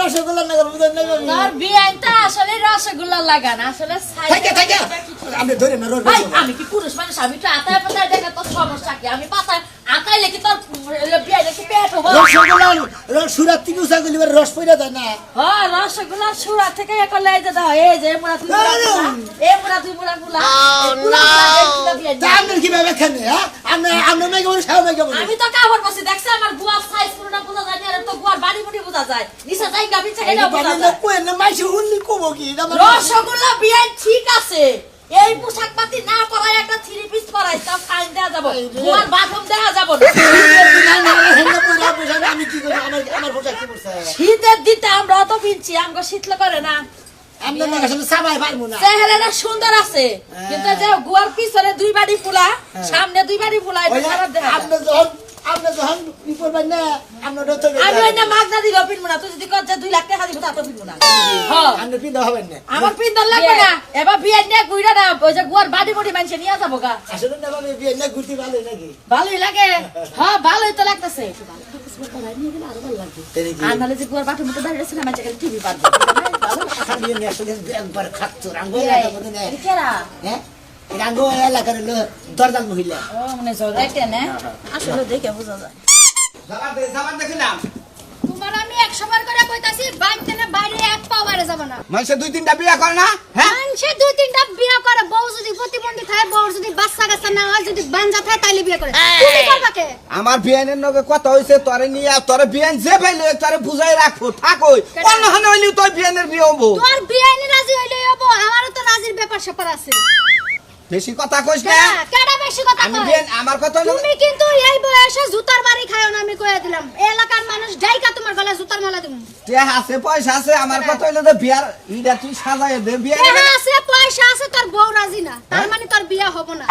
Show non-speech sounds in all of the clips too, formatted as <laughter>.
রসগোল্লা আমি? বিয়াই তো আসলে রসগোল্লা লাগান আসলে আমি ধরে না ভাই, রসগোল্লা আমি কি পুরুষ মানুষ? আমি তো আতায় পাতায় দেখে তোর সমস্যা কি? আমি পাতায় আতাইলে কি তোর বিয়াই দেখি পেট হব। রসগোল্লা রস সুরাত থেকে উষা গলি রস পইরা দেয় না। হ্যাঁ রসগোল্লা সুরা থেকে এখন লাই যে দাও এই যে মুড়া তুই এই মুড়া তুই কীভাবে খানে হ্যাঁ? আমরা বলি সারা মেঘে বলি। আমি তো কাপড় বসে দেখছি আমার গুয়ার সাইজ পুরোটা বোঝা যায় না, আর তো গুয়ার বাড়ি বুড়ি বোঝা যায় নিচে যাই গাবি চাইলেও বোঝা যায় কই না মাইছে হুনলি কবো কি? এটা আমার- রসগোল্লা বিয়াই ঠিক আছে। এই পোশাক পাতি না পরাই একটা থ্রি পিস পরাই তা ফাইন দেওয়া যাব। গুয়ার বাথরুম দেওয়া যাব না। না, না, না, হেন্দা পয়রা পয়সা না, আমি কি করি আমার আমার পোশাক কি করছে শীতের দিতে আমরা অত পিনছি আমাকে শীতল করে না। আমরা চেহারাটা সুন্দর আছে। কিন্তু যে গুয়ার পিছনে দুই বাড়ি ফুলা সামনে দুই বাড়ি ফুলা আপনি যখন আপনি যখন ই করবেন না আমরা তো আমি ওই না মাগনা দিল পিনবো না। তুই যদি কর যে দুই লাখ টাকা দিব তা তো পিনবো না। হ্যাঁ। আপনি পিন্ধা হবেন না। আমার পিন্দর লাগবে না। এবার বিয়ে নিয়ে ঘুরে না ওই যে গুয়ার বাড়ি বাড়ি মানুষে নিয়ে যাব গা। আসলে না ভাবে বিয়ে না ঘুরতে ভালো নাকি ভালোই লাগে। <laughs> হ্যাঁ ভালোই তো লাগতেছে। নিয়ে আরও নাহলে যে গুয়ার বাটুর মতো দাঁড়িয়ে আছে না মানুষকে টিভি পারবে <laughs> নিয়ে একবার খাচ্ছো রাঙ্গো এই, এলাকার মধ্যে নেই। এটা হ্যাঁ? রাঙ্গো হলো বিয়া আমার নগে কথা হইছে তোরে নিয়ে তোরে বিয়ান যে পাইলে তোরে বুঝাই রাখো থাকো কেডা? অন্য হানে হইলে তোর বিয়ানের বিয়ে হব তোর বিয়ে নি রাজি হইলে হব আমারও তো রাজির ব্যাপার স্যাপার আছে বেশি কথা কইস না। কেডা বেশি কথা আমি? আমার কথা তুমি কিন্তু এই বয়সে জুতার বাড়ি খাও না আমি কয়ে দিলাম। এলাকার মানুষ ডাইকা তোমার গলায় জুতার মালা দিব তে আছে পয়সা আছে আমার কথা হইল যে বিয়ার ইটা তুই সাজাই দে বিয়ার টাকা আছে পয়সা আছে তোর বউ রাজি না। তার মানে তোর বিয়া হব না।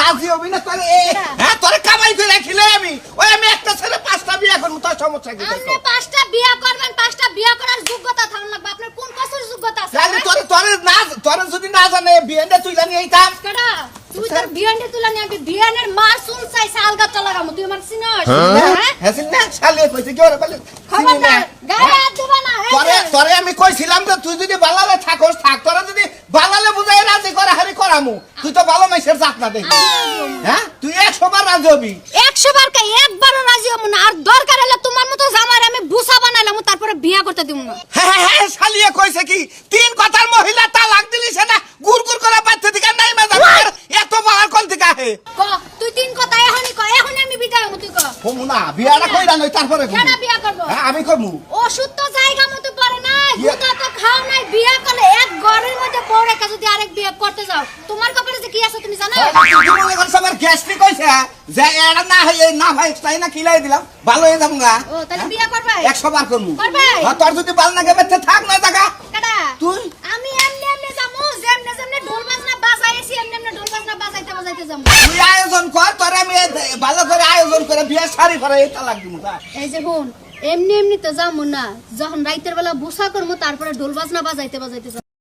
রাজি হবি না তোরে এ হ্যাঁ। তোরে কামাই করে রাখিলে আমি। ওই আমি একটা ছেলে পাঁচটা বিয়া করব তোর সমস্যা কি আপনি পাঁচটা বিয়ে করবেন পাঁচটা বিয়ে করার যোগ্যতা থাকুন লাগবে আপনার কোন বছর যোগ্যতা আছে জানি তোরে তোরে না তোরে যদি না জানে বিয়ানটা কেডা তুই তোর বিয়ানটা তুলা নিয়ে আমি বিয়ানের মা শুন চাইছে আলগা চলা গামো তুই আমার হ্যাঁ? হ্যাঁ? না শালে কইছে কি ওরে বলে? খবরদার গায়ে হাত দিবা না তোরে তোরে আমি কইছিলাম যে তুই যদি বালালে থাকস থাক। তোরা যদি বালালে বুঝাই রাজি করে হারি করামু। তুই তো ভালো মাইসের জাত না দেখি হ্যাঁ? তুই একশো বার রাজি হবি। বার কে একবারও রাজি না। আর দরকার হলে তোমার মতো জামার আমি বুসা বানাইলাম তারপরে বিয়া করতে দিব না। হ্যাঁ হ্যাঁ হ্যাঁ শালিয়ে কইছে কি? তিন কথার মহিলা তালাক দিলি সেটা গুড় গুড় করে বাচ্চা থেকে নাই মেজা এত বাহার কোন থেকে আহে ক তুই তিন কথা এখনই ক এখনই আমি বিদায় হব তুই কমু না বিয়াটা কইরা নই তারপরে কমু। কেডা বিয়া করব? হ্যাঁ আমি কমু। ওষুধ তো জায়গা মতো পড়ে না হুদা তো খাও নাই বিয়া করলে এক ঘরের মধ্যে বউ রেখে যদি আরেক বিয়ে করতে যাও তোমার কপালে যে কি আছে তুমি জানো? তুই মনে করছ আমার গ্যাস্ট্রিক কইছে যে এটা না হয় না হয় তাই না কিলাই দিলাম ভালো হয়ে যাব গা। ও তাহলে বিয়া করবে একশো বার করমু করবে? হ্যাঁ, তোর যদি ভালো লাগে বেঁচে থাক না জায়গা কেডা? তুই? আমি এমনি এমনি যাব যেমনে যেমনে ঢোল বাজনা বাজাইছি এমনি এমনি ঢোল বাজনা যাব। তুই আয়োজন কর তোর আমি এ- ভালো করে আয়োজন করে বিয়ে শাড়ি পরে এই যে। বোন এমনি এমনি তো যাব না। যখন রাইতের বেলা বুসা করব তারপরে ঢোল বাজনা বাজাইতে বাজাইতে